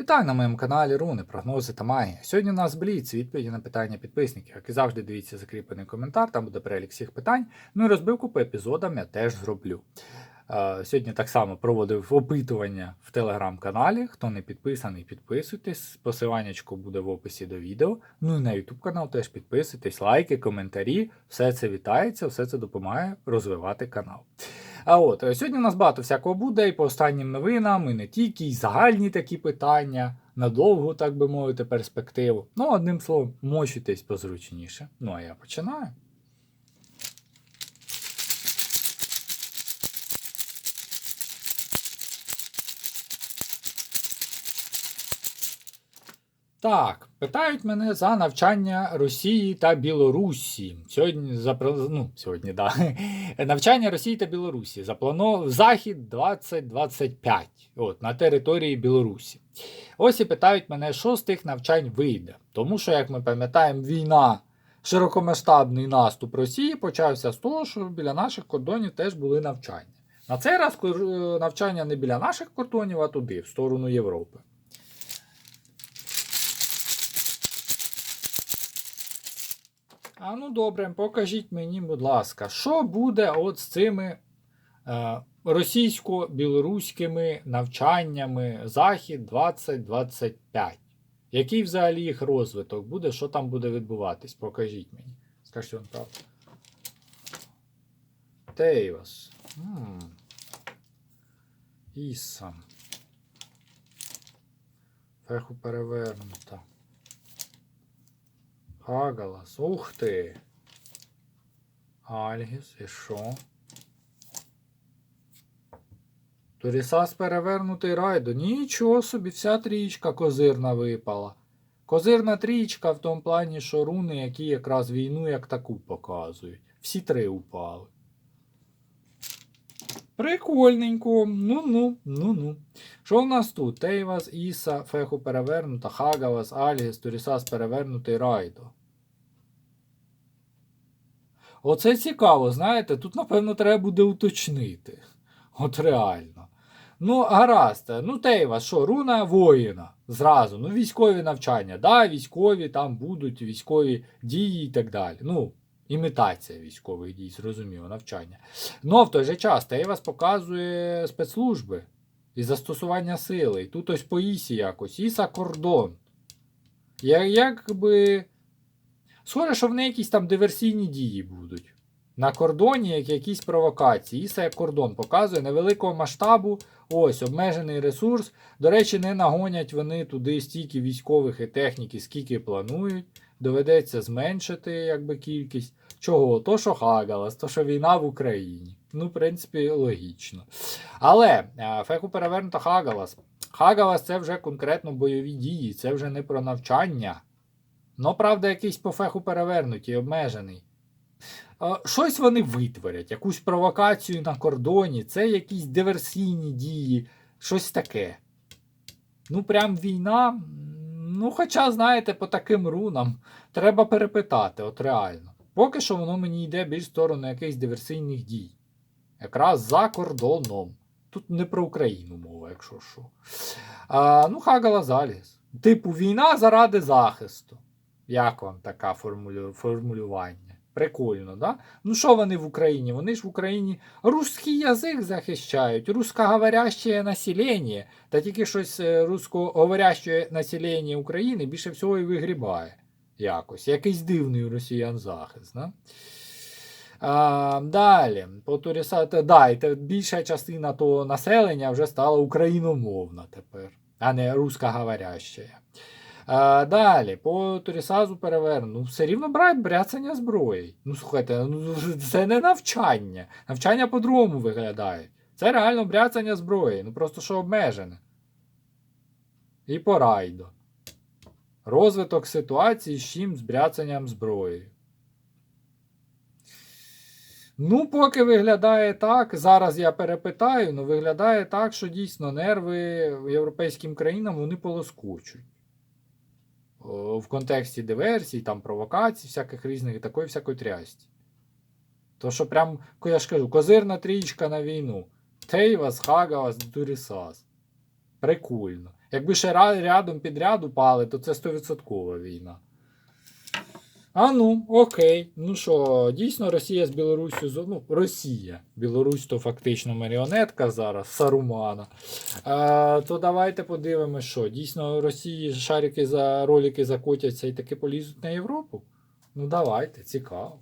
Вітаю на моєму каналі Руни, прогнози та магія. Сьогодні у нас Бліц, відповіді на питання підписників. Як і завжди, дивіться закріплений коментар, там буде перелік всіх питань. Ну і розбивку по епізодам я теж зроблю. Е, Сьогодні так само проводив опитування в телеграм-каналі. Хто не підписаний, підписуйтесь. Посиланнячко буде в описі до відео. Ну і на YouTube канал теж підписуйтесь, лайки, коментарі. Все це вітається, все це допомагає розвивати канал. А от е, сьогодні у нас багато всякого буде і по останнім новинам, і не тільки, і загальні такі питання, на довгу, так би мовити, перспективу. Ну, одним словом, мочитесь позручніше. Ну а я починаю. Так, питають мене за навчання Росії та Білорусі. Сьогодні запро... ну, сьогодні, да. навчання Росії та Білорусі заплановано Захід 2025 от, на території Білорусі. Ось і питають мене, що з тих навчань вийде. Тому що, як ми пам'ятаємо, війна, широкомасштабний наступ Росії почався з того, що біля наших кордонів теж були навчання. На цей раз навчання не біля наших кордонів, а туди, в сторону Європи. А ну добре, покажіть мені, будь ласка, що буде от з цими е, російсько-білоруськими навчаннями Захід 2025? Який взагалі їх розвиток буде? Що там буде відбуватись? Покажіть мені. Скажіть вам правду. Тейвас. М. Іса. Феху перевернута. Хагалас. Ух ти. Альгіс, і що? Турісас перевернутий райду. Нічого собі, вся трічка козирна випала. Козирна трічка в тому плані, що руни, які якраз війну як таку показують. Всі три упали. Прикольненько. Ну-ну, ну-ну. Що в нас тут? Тейвас, Іса, Феху перевернута, Хагавас, Альгіс, Турісас перевернутий Райдо. Оце цікаво, знаєте, тут, напевно, треба буде уточнити. От реально. Ну, гаразд. Ну, Тейвас, що, руна воїна. Зразу. Ну, військові навчання. Да, військові там будуть, військові дії і так далі. Ну, імітація військових дій, зрозуміло, навчання. Ну, в той же час Тейвас показує спецслужби і застосування сили. І тут ось по Ісі якось. Іса кордон. Я, якби. Схоже, що в неї якісь там диверсійні дії будуть. На кордоні як якісь провокації. Іса як кордон показує невеликого масштабу. Ось обмежений ресурс. До речі, не нагонять вони туди стільки військових і техніки, скільки планують. Доведеться зменшити якби, кількість. Чого? То, що Хагалас, то, що війна в Україні. Ну, в принципі, логічно. Але е, феху перевернуто Хагалас. Хагалас це вже конкретно бойові дії, це вже не про навчання. Ну, правда, якийсь по феху перевернутий, обмежений. Е, Щось вони витворять, якусь провокацію на кордоні, це якісь диверсійні дії, щось таке. Ну, прям війна. Ну, хоча, знаєте, по таким рунам треба перепитати, от реально. Поки що воно мені йде більш в сторону якихось диверсійних дій. Якраз за кордоном. Тут не про Україну мова, якщо що. А, ну, Хагала заліз. Типу, війна заради захисту. Як вам така формулю... формулювання? Прикольно, да? Ну що вони в Україні? Вони ж в Україні русський язик захищають, русскоговоряще населення. Та тільки щось е, русскоговоряще населення України більше всього і вигрібає. Якось. Якийсь дивний росіян захист. Да? А, далі, по турісати, да, і більша частина того населення вже стала україномовна тепер, а не русскоговоряща. А, далі, по Турісазу переверну. Ну, все рівно брать бряцання зброї. Ну, слухайте, ну, це не навчання. Навчання по-другому виглядає. Це реально бряцання зброї. Ну просто що обмежене. І по райду. Розвиток ситуації з чим з бряцанням зброї. Ну, поки виглядає так, зараз я перепитаю, ну виглядає так, що дійсно нерви європейським країнам вони полоскочуть. О, В контексті диверсій, там провокацій, всяких різних і такої всякої трясті. То, що прям, я ж кажу, козирна трічка на війну. Тейвас, Хагавас, Дурісас. Прикольно. Якби ще рядом підряд упали, то це 100% війна. А ну, окей. Ну що, дійсно, Росія з Білоруссю. зо- Ну, Росія. Білорусь то фактично маріонетка зараз, Сарумана. А, то давайте подивимось, що дійсно Росії шарики за ролики закотяться і таки полізуть на Європу. Ну давайте, цікаво.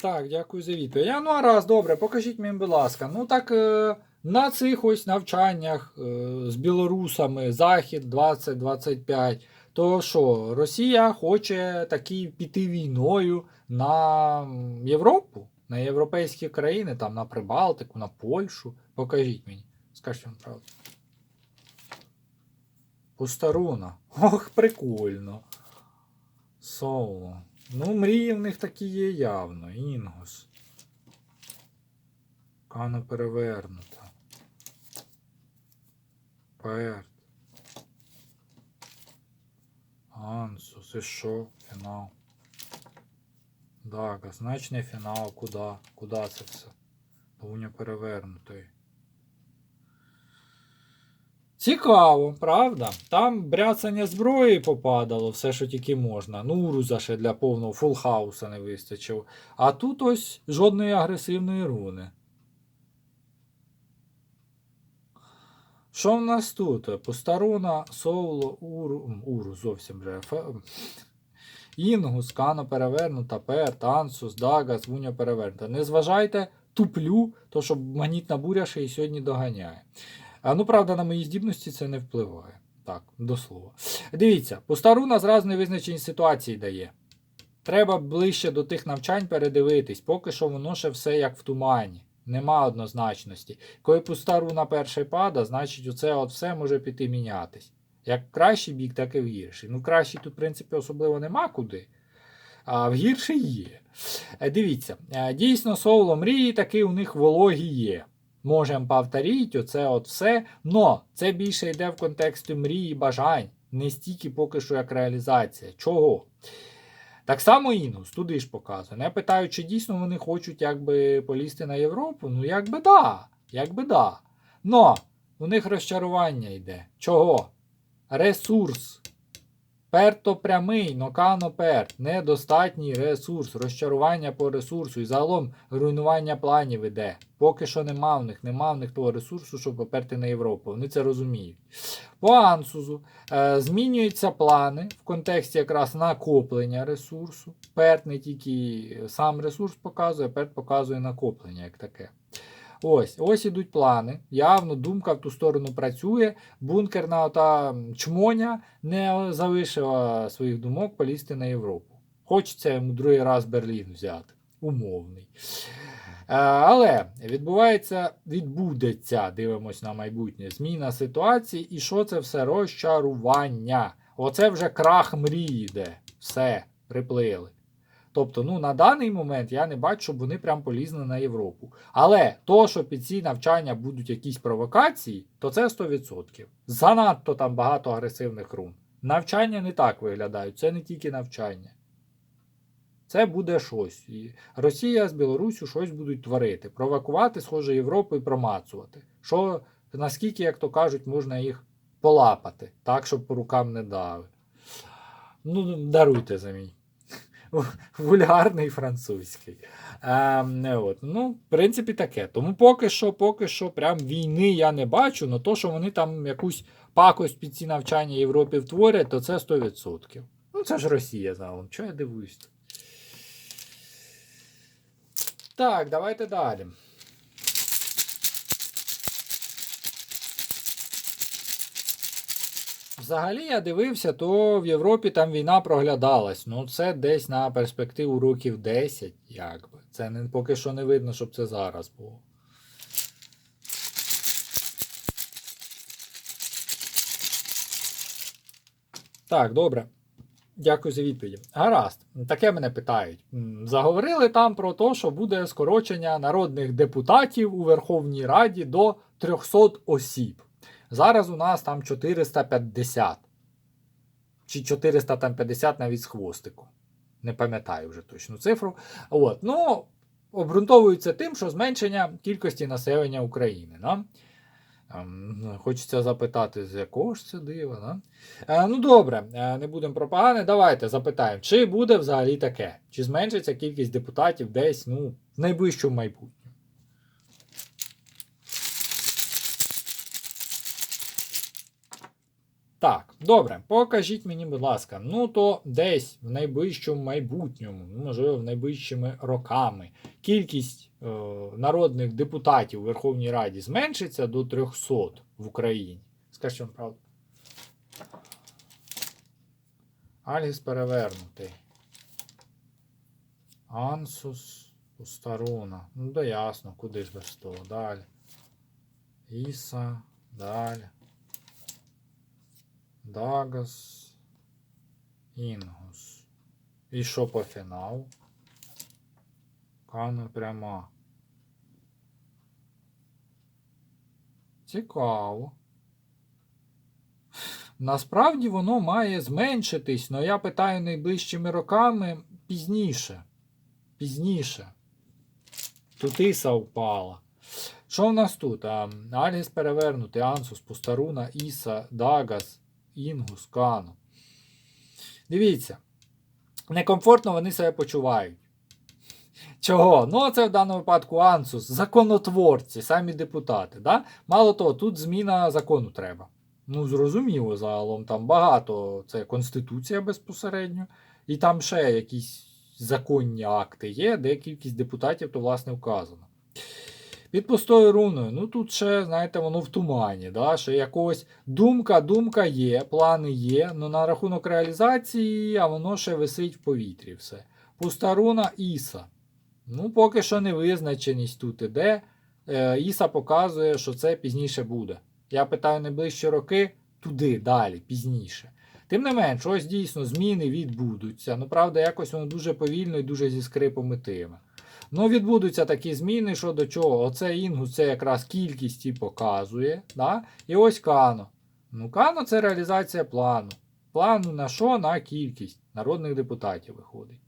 Так, дякую за відповідь. Я, ну, а раз, добре, покажіть мені, будь ласка. Ну так е, на цих ось навчаннях е, з білорусами Захід 2025. То що, Росія хоче таки піти війною на Європу, на європейські країни, там на Прибалтику, на Польщу. Покажіть мені. Скажіть вам правду. Постаруна. Ох, прикольно. Соло. Ну, мрії в них такі є явно. Інгус. Кана перевернута. Перт. Ансус. І що? Фінал. Дага. Не фінал. Куда? Куда це все? Луня перевернутий. Цікаво, правда? Там бряцання зброї попадало, все, що тільки можна. Ну, уруза ще для повного фулхауса не вистачило. А тут ось жодної агресивної руни. Що в нас тут? Постаруна, Соуло, Уру, Уру зовсім вже. Інгус, Кано перевернута, Пер, Тансус, Дагас, Вуня перевернута. Не зважайте, туплю, то що магнітна буря ще й сьогодні доганяє. Ну, правда, на мої здібності це не впливає. Так, до слова. Дивіться, постаруна зразу невизначені ситуації дає. Треба ближче до тих навчань передивитись, поки що воно ще все як в тумані. Нема однозначності. Коли пуста руна перший пада, значить оце от все може піти мінятись. Як кращий бік, так і в гірший. Ну, кращий тут, в принципі, особливо нема куди. А в гірший є. Е, Дивіться, е, дійсно, соло мрії таки у них вологі є. Можемо повторити, оце от все. Но це більше йде в контексті мрії і бажань, не стільки поки що як реалізація. Чого? Так само Інгус, туди ж показує. Я питаю, чи дійсно вони хочуть якби полізти на Європу? Ну, якби да. Якби да. Но у них розчарування йде. Чого? Ресурс. Перто прямий, нокано перт. Недостатній ресурс, розчарування по ресурсу і загалом руйнування планів іде. Поки що нема в них, нема в них того ресурсу, щоб поперти на Європу. Вони це розуміють. По ансузу е, змінюються плани в контексті якраз накоплення ресурсу. Перт не тільки сам ресурс показує, перт показує накоплення як таке. Ось, ось ідуть плани. Явно думка в ту сторону працює. Бункерна ота чмоня не залишила своїх думок полізти на Європу. Хочеться йому другий раз Берлін взяти. Умовний. Е, Але відбувається, відбудеться, дивимось на майбутнє, зміна ситуації, і що це все розчарування. Оце вже крах мрії йде. Все, приплили. Тобто, ну, на даний момент я не бачу, щоб вони прям полізли на Європу. Але то, що під ці навчання будуть якісь провокації, то це 100%. Занадто там багато агресивних рун. Навчання не так виглядають, це не тільки навчання. Це буде щось. І Росія з Білоруссю щось будуть творити, провокувати, схоже, Європу і промацувати. Що, наскільки, як то кажуть, можна їх полапати, так, щоб по рукам не дали. Ну, даруйте за мій вульгарний французький. Е, от. Ну, в принципі, таке. Тому поки що, поки що, прям війни я не бачу, але то, що вони там якусь пакость під ці навчання Європі втворять, то це 100%. Ну, це ж Росія загалом. Чого я дивуюсь? Так, давайте далі. Взагалі я дивився, то в Європі там війна проглядалась. Ну, це десь на перспективу років 10, якби. Це не, поки що не видно, щоб це зараз було. Так, добре. Дякую за відповіді. Гаразд, таке мене питають. Заговорили там про те, що буде скорочення народних депутатів у Верховній Раді до 300 осіб. Зараз у нас там 450. Чи 450 навіть з хвостиком. Не пам'ятаю вже точну цифру. От, ну, обґрунтовується тим, що зменшення кількості населення України. Да? Ем, Хочеться запитати, з якого ж це дива. Да? Е, ну добре, е, не будемо про. Давайте запитаємо, чи буде взагалі таке? Чи зменшиться кількість депутатів десь ну, в найближчому майбутньому? Так, добре, покажіть мені, будь ласка, ну то десь в найближчому майбутньому, ну, можливо, в найближчими роками, кількість е, народних депутатів у Верховній Раді зменшиться до 300 в Україні. Скажіть вам правду. Альгіс перевернутий. Ансус Устаруна. Ну, да ясно, куди ж без того. Далі. Іса. Далі. Дагас. Інгус. І що по фіналу? Кана пряма. Цікаво. Насправді воно має зменшитись, але я питаю найближчими роками пізніше. Пізніше. Тут Іса впала. Що в нас тут? Альгіс перевернутий, Ансус, Пустаруна, Іса, Дагас, Інгус, Кано. Дивіться, некомфортно вони себе почувають. Чого? Ну, це в даному випадку Ансус, законотворці, самі депутати. Да? Мало того, тут зміна закону треба. Ну, зрозуміло, загалом там багато. Це Конституція безпосередньо, і там ще якісь законні акти є, де кількість депутатів, то власне вказано. Під пустою руною, ну тут ще, знаєте, воно в тумані. Да? Ще якогось думка, думка є, плани є, але на рахунок реалізації, а воно ще висить в повітрі все. Пуста руна Іса. Ну, поки що невизначеність тут іде. Е, Іса показує, що це пізніше буде. Я питаю найближчі роки туди, далі, пізніше. Тим не менш, ось дійсно зміни відбудуться. Ну, правда, якось воно дуже повільно і дуже зі скрипом ітиме. Ну, відбудуться такі зміни, що до чого. Оце інгус це якраз кількість і показує. Да? І ось кано. Ну, кано це реалізація плану. Плану на що? На кількість народних депутатів виходить.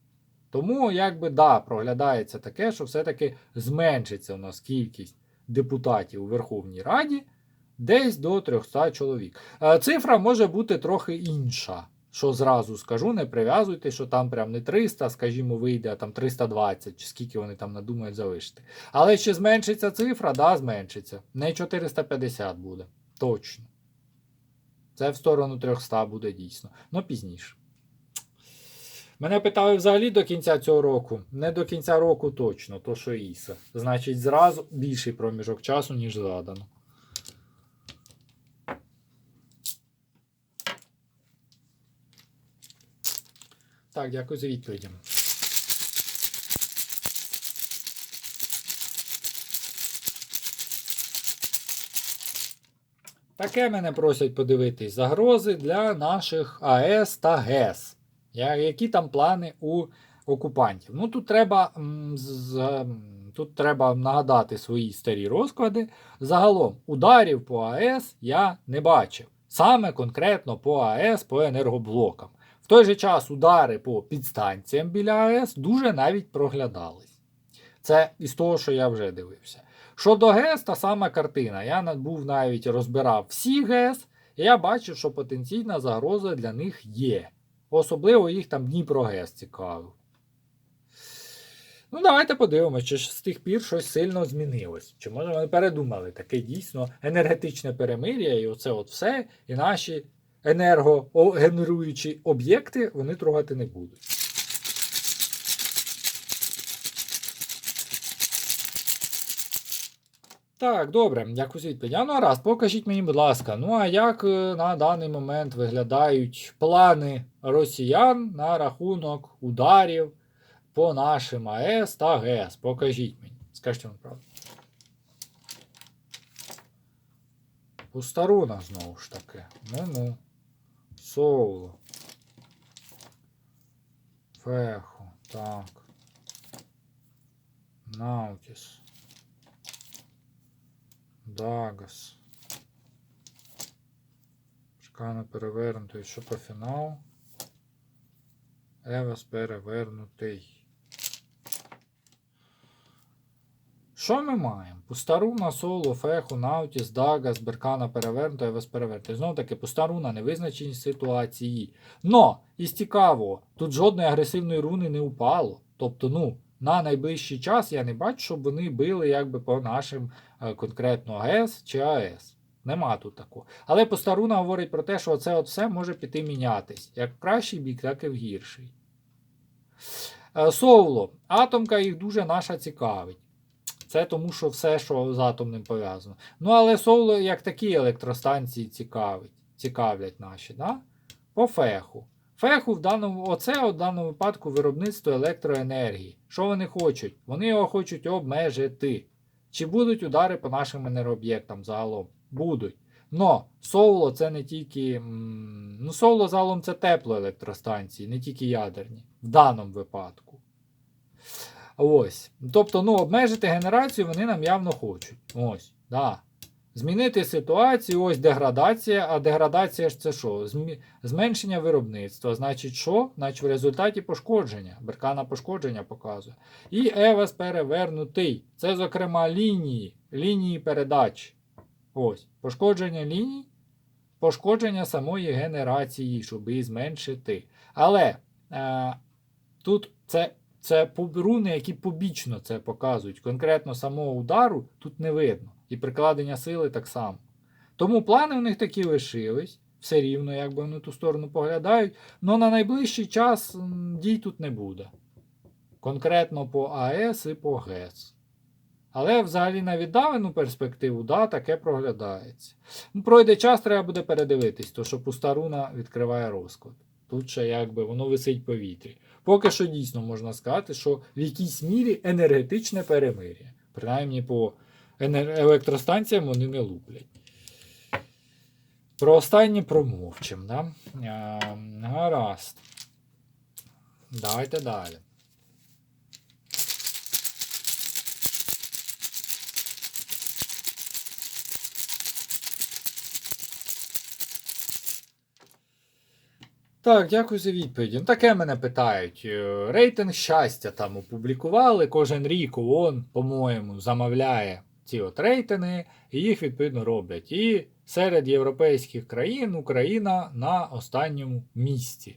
Тому, якби, да, проглядається таке, що все-таки зменшиться у нас кількість депутатів у Верховній Раді десь до 300 чоловік. Е, Цифра може бути трохи інша. Що зразу скажу, не прив'язуйте, що там прям не 300, скажімо, вийде, а там 320, чи скільки вони там надумають залишити. Але ще зменшиться цифра, да, зменшиться. Не 450 буде. Точно. Це в сторону 300 буде дійсно. Ну пізніше. Мене питали взагалі до кінця цього року. Не до кінця року точно, то що Іса. Значить, зразу більший проміжок часу, ніж задано. Так, дякую за відповіді. Таке мене просять подивитись загрози для наших АЕС та ГЕС. Які там плани у окупантів? Ну тут треба, тут треба нагадати свої старі розклади. Загалом ударів по АЕС я не бачив. Саме конкретно по АЕС, по енергоблокам. Той же час удари по підстанціям біля АЕС дуже навіть проглядались. Це із того, що я вже дивився. Щодо ГЕС, та сама картина. Я був навіть розбирав всі ГЕС, і я бачив, що потенційна загроза для них є. Особливо їх там Дніпрогес цікавив. Ну, давайте подивимося, чи з тих пір щось сильно змінилось. Чи може вони передумали таке дійсно енергетичне перемир'я, і оце от все, і наші енергогенеруючі об'єкти вони трогати не будуть. Так, добре, дякую за відповідь. А, Ну, раз, покажіть мені, будь ласка, ну а як е, на даний момент виглядають плани росіян на рахунок ударів по нашим АЕС та ГЕС? Покажіть мені. Скажіть вам правду. Пустаруна знову ж таки. Ну-ну. Соло. Фехо. Так. Наутіс. Дагас. Шкана перевернутий. Що по фіналу? Евес перевернутий. Що ми маємо? Пустаруна, Соло, Феху, Наутіс, Дагас, Беркана перевернута, Евес перевернутий. Знову таки, пустаруна, невизначені ситуації. Но, із цікавого, тут жодної агресивної руни не упало. Тобто, ну, на найближчий час я не бачу, щоб вони били якби по нашим е, конкретно АЕС чи АЕС. Нема тут такого. Але Постаруна говорить про те, що це от все може піти мінятись. Як в кращий бік, так і в гірший. Е, Соуло. Атомка їх дуже наша цікавить. Це тому, що все, що з атомним пов'язано. Ну, але Соуло, як такі електростанції цікавить, цікавлять наші. Да? По феху. Феху в даному, оце в даному випадку виробництво електроенергії. Що вони хочуть? Вони його хочуть обмежити. Чи будуть удари по нашим енергооб'єктам загалом? Будуть. Но Соуло це не тільки. Ну, Соуло загалом це теплоелектростанції, не тільки ядерні. В даному випадку. Ось. Тобто, ну, обмежити генерацію вони нам явно хочуть. Ось. Да. Змінити ситуацію, ось деградація. А деградація ж це що? Зменшення виробництва. Значить, що? Значить, в результаті пошкодження. Беркана пошкодження показує. І Евес перевернутий. Це, зокрема, лінії, лінії передач. Ось. Пошкодження ліній, пошкодження самої генерації, щоб її зменшити. Але е, тут це, це руни, які побічно це показують. Конкретно самого удару тут не видно. І прикладення сили так само. Тому плани у них такі лишились. Все рівно, якби вони ту сторону поглядають. але на найближчий час дій тут не буде. Конкретно по АЕС і по ГЕС. Але взагалі на віддалену перспективу, да, таке проглядається. Ну, пройде час, треба буде передивитись, то що пуста руна відкриває розклад. Тут ще якби воно висить в повітрі. Поки що дійсно можна сказати, що в якійсь мірі енергетичне перемир'я. Принаймні по електростанціям вони не луплять. Про останнє промовчим. Да? Гаразд. Давайте далі. Так, дякую за відповіді. Ну, таке мене питають. Е, Рейтинг щастя там опублікували. Кожен рік ООН, по-моєму, замовляє ці от рейтинги, і їх відповідно роблять. І серед європейських країн Україна на останньому місці.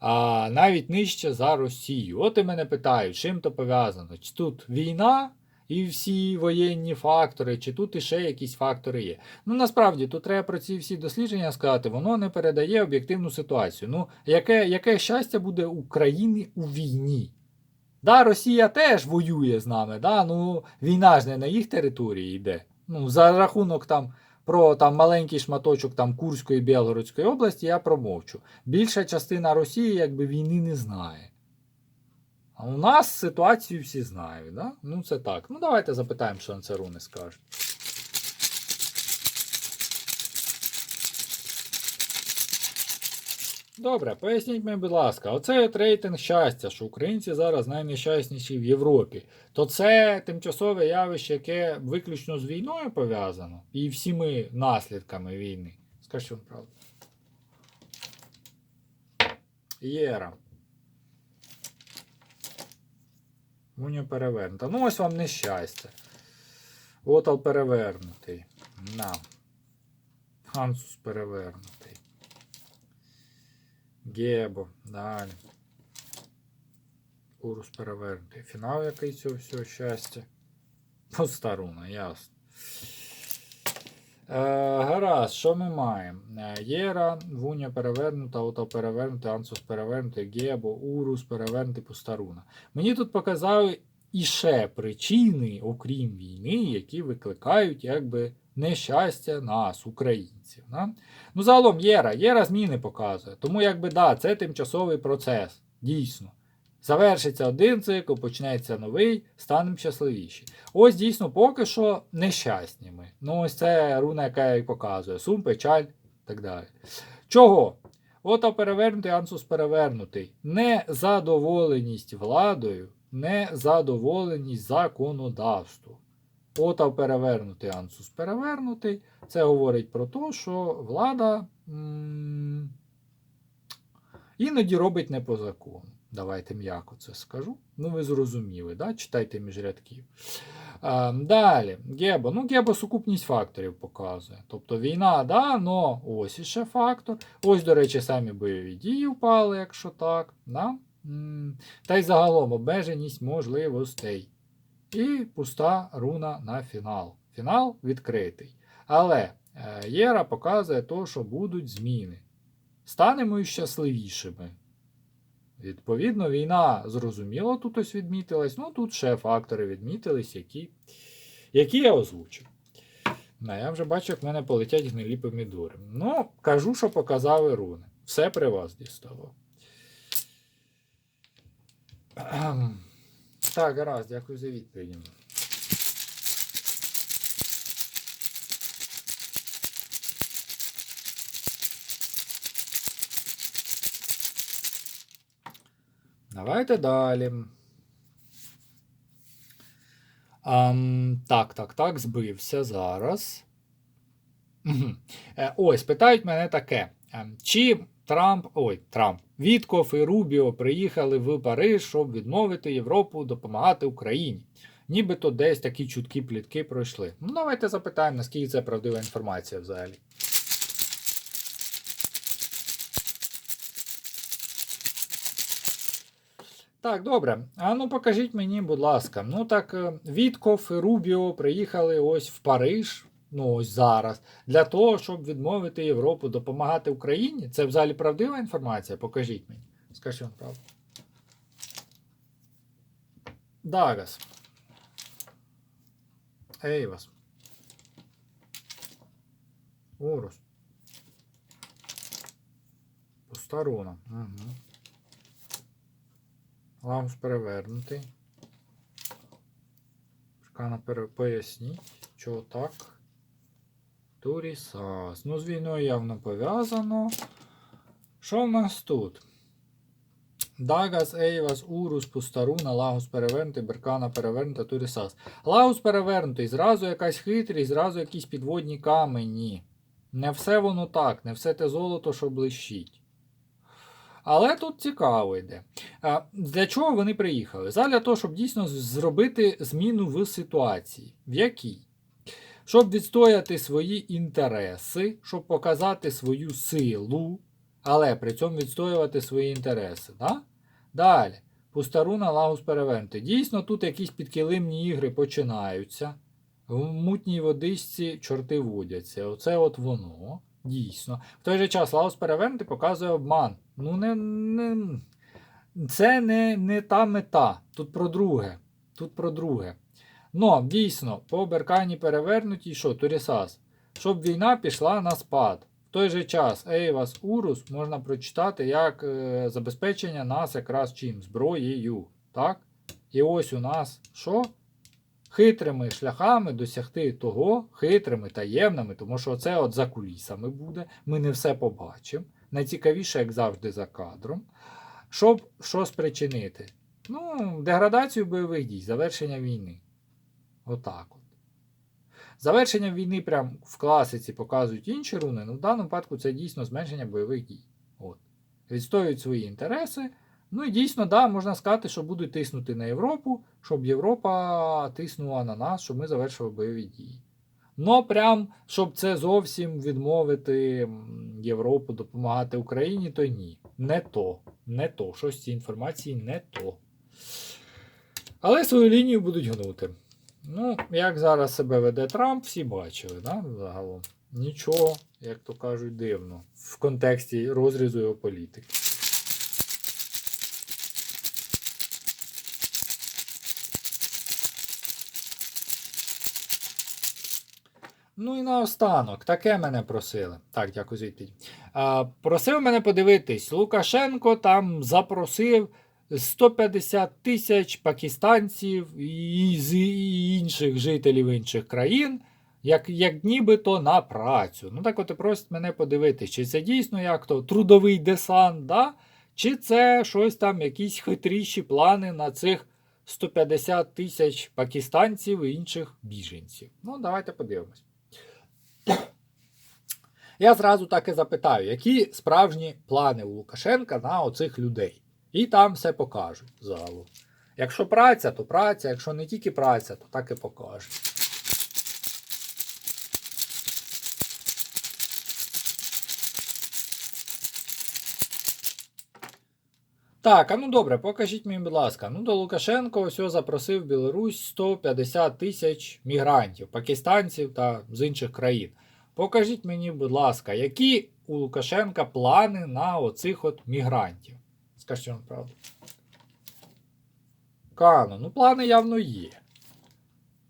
А навіть нижче за Росію. От і мене питають, чим то пов'язано? Чи тут війна і всі воєнні фактори, чи тут іще якісь фактори є. Ну насправді тут треба про ці всі дослідження сказати, воно не передає об'єктивну ситуацію. Ну, яке, яке щастя буде України у війні? Да, Росія теж воює з нами, да? ну війна ж не на їх території йде. Ну, за рахунок там про там маленький шматочок там Курської і Білгородської області я промовчу. Більша частина Росії якби війни не знає. А у нас ситуацію всі знають, да? Ну це так. Ну давайте запитаємо, що на це руни скажуть. Добре, поясніть мені, будь ласка, оцей от рейтинг щастя, що українці зараз найнещасніші в Європі, то це тимчасове явище, яке виключно з війною пов'язано і всіми наслідками війни. Скажіть вам правду. Єра. Муня перевернута. Ну, ось вам нещастя. Отал перевернутий. На. Хансус перевернутий. Гебо. Далі. Урус перевернутий. Фінал який цього всього щастя. Постаруна, ясно. Е, гаразд, що ми маємо? Е, Єра, Вуня перевернута, Ото перевернутий, Ансус перевернутий, Гебо, Урус перевернутий, Постаруна. Мені тут показали іще причини, окрім війни, які викликають якби нещастя нас, українців. Да? Ну, загалом Єра, Єра зміни показує. Тому, якби да, це тимчасовий процес. Дійсно. Завершиться один цикл, почнеться новий, станемо щасливіші. Ось дійсно поки що нещасні ми. Ну, ось це руна, яка і показує. Сум, печаль так далі. Чого? Ото перевернутий ансус перевернутий. Незадоволеність владою, незадоволеність законодавством. Ота перевернутий ансус перевернутий. Це говорить про те, що влада м- Іноді робить не по закону. Давайте м'яко це скажу. Ну, ви зрозуміли, да? читайте між рядків. А, далі, Гебо. Ну, Гебо сукупність факторів показує. Тобто війна, да, но ось іще фактор. Ось, до речі, самі бойові дії впали, якщо так. Да? Та й загалом обмеженість можливостей. І пуста руна на фінал. Фінал відкритий. Але е, Єра показує то, що будуть зміни. Станемо і щасливішими. Відповідно, війна зрозуміло тут ось відмітилась. Ну тут ще фактори відмітились, які, які я озвучив. Ну, я вже бачу, як в мене полетять гнилі помідори. Ну, кажу, що показали руни. Все при вас діставав. Ем, Так, гаразд, дякую за відповіді. Давайте далі. Ам, так, так, так, збився зараз. Е, Ось, питають мене таке. Ем, Чи Трамп, ой, Трамп, Вітков і Рубіо приїхали в Париж, щоб відмовити Європу допомагати Україні? Нібито десь такі чуткі плітки пройшли. Ну, давайте запитаємо, наскільки це правдива інформація взагалі. Так, добре. А ну покажіть мені, будь ласка. Ну так, е, Вітков і Рубіо приїхали ось в Париж, ну ось зараз, для того, щоб відмовити Європу, допомагати Україні. Це взагалі правдива інформація? Покажіть мені. Скажіть вам правду. Дагас. Ейвас. Орус. Постаруна. Угу. Ламс перевернутий. Шкана поясніть, чого так. Турісас. Ну, з війною явно пов'язано. Що в нас тут? Дагас, Ейвас, Урус, Пустаруна, Лагус перевернутий, Беркана перевернута, Турісас. Лагус перевернутий, зразу якась хитрість, зразу якісь підводні камені. Не все воно так, не все те золото, що блищить. Але тут цікаво йде. Для чого вони приїхали? Задля того, щоб дійсно зробити зміну в ситуації. В якій? Щоб відстояти свої інтереси, щоб показати свою силу, але при цьому відстоювати свої інтереси. Да? Далі. Пустаруна Лагус перевернути. Дійсно, тут якісь підкилимні ігри починаються. В мутній водичці чорти водяться. Оце от воно. Дійсно. В той же час Лаус перевернути показує обман. Ну, не, не, це не, не та мета. Тут про друге. Тут про друге. Но, дійсно, по Беркані перевернутій, що, Турісас, щоб війна пішла на спад. В той же час Ейвас Урус можна прочитати як е, забезпечення нас якраз чим? Зброєю. Так? І ось у нас що? Хитрими шляхами досягти того, хитрими, таємними, тому що це от за кулісами буде. Ми не все побачимо. Найцікавіше, як завжди, за кадром. Щоб що спричинити? Ну, деградацію бойових дій, завершення війни. Отак от. Завершення війни прям в класиці показують інші руни, але в даному випадку це дійсно зменшення бойових дій. От. Відстоюють свої інтереси. Ну і дійсно, да, можна сказати, що будуть тиснути на Європу, щоб Європа тиснула на нас, щоб ми завершили бойові дії. Ну, прям, щоб це зовсім відмовити Європу допомагати Україні, то ні. Не то. Не то. Щось цієї інформації не то. Але свою лінію будуть гнути. Ну, як зараз себе веде Трамп, всі бачили, да, загалом. Нічого, як то кажуть, дивно в контексті розрізу його політики. Ну і наостанок, таке мене просили. Так, дякую за відповідь. А, просив мене подивитись, Лукашенко там запросив 150 тисяч пакистанців і з інших жителів інших країн, як, як нібито на працю. Ну так от і просить мене подивитись, чи це дійсно як то трудовий десант, да? чи це щось там, якісь хитріші плани на цих 150 тисяч пакистанців і інших біженців. Ну, давайте подивимось. Я зразу так і запитаю, які справжні плани у Лукашенка на оцих людей. І там все покажуть залу. Якщо праця, то праця, якщо не тільки праця, то так і покажуть. Так, а ну добре, покажіть мені, будь ласка. Ну, до Лукашенко ось запросив Білорусь 150 тисяч мігрантів, пакистанців та з інших країн. Покажіть мені, будь ласка, які у Лукашенка плани на оцих от мігрантів? Скажіть вам правду. Кано, ну плани явно є.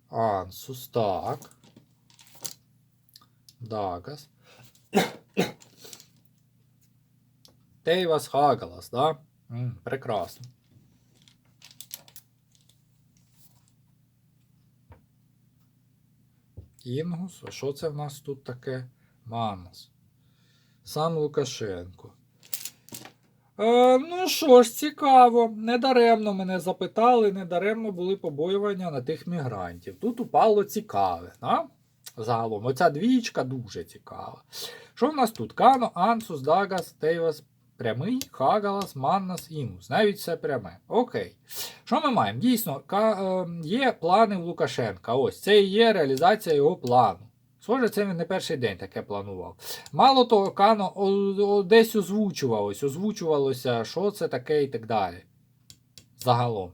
Ансус, так. Дагас. Тейвас Хагалас, да? Прекрасно. Інгус, а що це в нас тут таке? Манус. Сам Лукашенко. Е, ну що ж, цікаво. Недаремно мене запитали, недаремно були побоювання на тих мігрантів. Тут упало цікаве. Да? Загалом, оця двічка дуже цікава. Що в нас тут? Кано, Ансус, Дагас, Тейвас, прямий, Хагалас, Маннас, Інгус. Навіть все пряме. Окей. Що ми маємо? Дійсно, е, є плани в Лукашенка. Ось це і є реалізація його плану. Схоже, це він не перший день таке планував. Мало того, Кано десь озвучувалось, озвучувалося, що це таке і так далі. Загалом.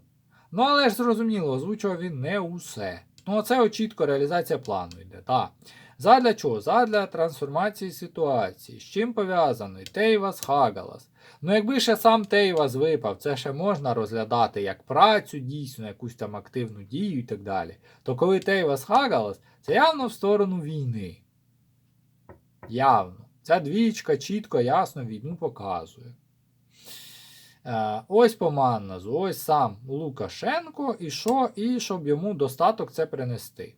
Ну, але ж зрозуміло, озвучував він не усе. Ну, оце от чітко реалізація плану йде. Так. Задля чого? Задля трансформації ситуації. З чим пов'язаний? Тейвас Хагалас. Ну, якби ще сам Тейвас випав, це ще можна розглядати як працю, дійсно, якусь там активну дію і так далі. То коли Тейвас Хагалас, це явно в сторону війни. Явно. Ця двічка чітко, ясно війну показує. Е, ось по Манназу, ось сам Лукашенко, і що, і щоб йому достаток це принести.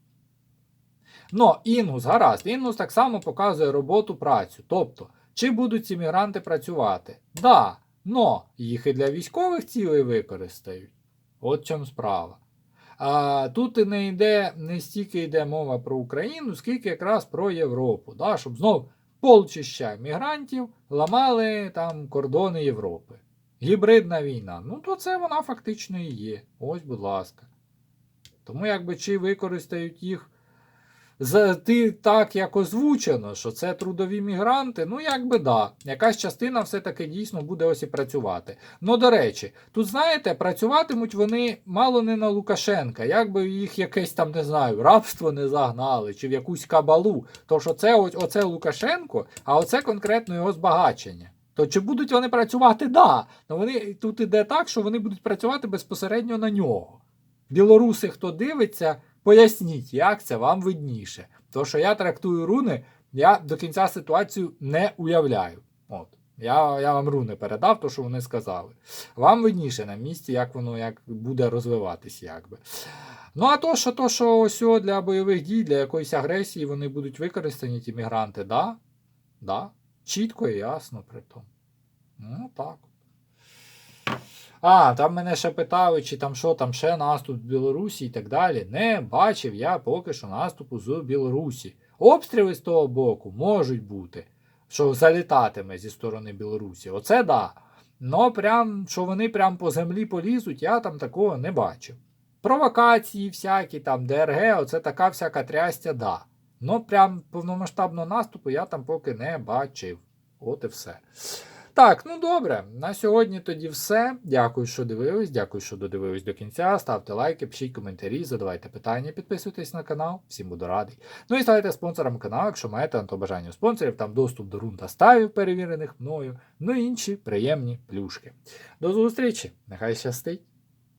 Но Інгус, гаразд, Інгус так само показує роботу працю. Тобто, чи будуть ці мігранти працювати? Да, но їх і для військових цілей використають. От чому справа. А, тут і не йде не стільки йде мова про Україну, скільки якраз про Європу. Да, щоб знов полчища мігрантів ламали там кордони Європи. Гібридна війна. Ну, то це вона фактично і є. Ось, будь ласка. Тому якби чи використають їх з, ти, так, як озвучено, що це трудові мігранти, ну якби да. Якась частина все-таки дійсно буде ось і працювати. Ну, до речі, тут, знаєте, працюватимуть вони мало не на Лукашенка, якби їх якесь там, не знаю, рабство не загнали, чи в якусь кабалу. То що це ось- оце Лукашенко, а оце конкретно його збагачення. То чи будуть вони працювати? Да. Но вони тут іде так, що вони будуть працювати безпосередньо на нього. Білоруси, хто дивиться, поясніть, як це вам видніше. То, що я трактую руни, я до кінця ситуацію не уявляю. От. Я, я вам руни передав, то, що вони сказали. Вам видніше на місці, як воно як буде розвиватись, якби. Ну, а то, що то, що ось для бойових дій, для якоїсь агресії вони будуть використані, ті мігранти, да? Да. Чітко і ясно при тому. Ну, так. А, там мене ще питали, чи там що там ще наступ в Білорусі і так далі. Не бачив я поки що наступу з Білорусі. Обстріли з того боку можуть бути, що залітатиме зі сторони Білорусі. Оце да. Но прям, що вони прям по землі полізуть, я там такого не бачив. Провокації всякі, там ДРГ, оце така всяка трястя, да. Но прям повномасштабного наступу я там поки не бачив. От і все. Так, ну добре. На сьогодні тоді все. Дякую, що дивились. Дякую, що додивились до кінця. Ставте лайки, пишіть коментарі, задавайте питання, підписуйтесь на канал. Всім буду радий. Ну і ставайте спонсором каналу, якщо маєте на то бажання спонсорів, там доступ до рун та ставів, перевірених мною, ну і інші приємні плюшки. До зустрічі! Нехай щастить!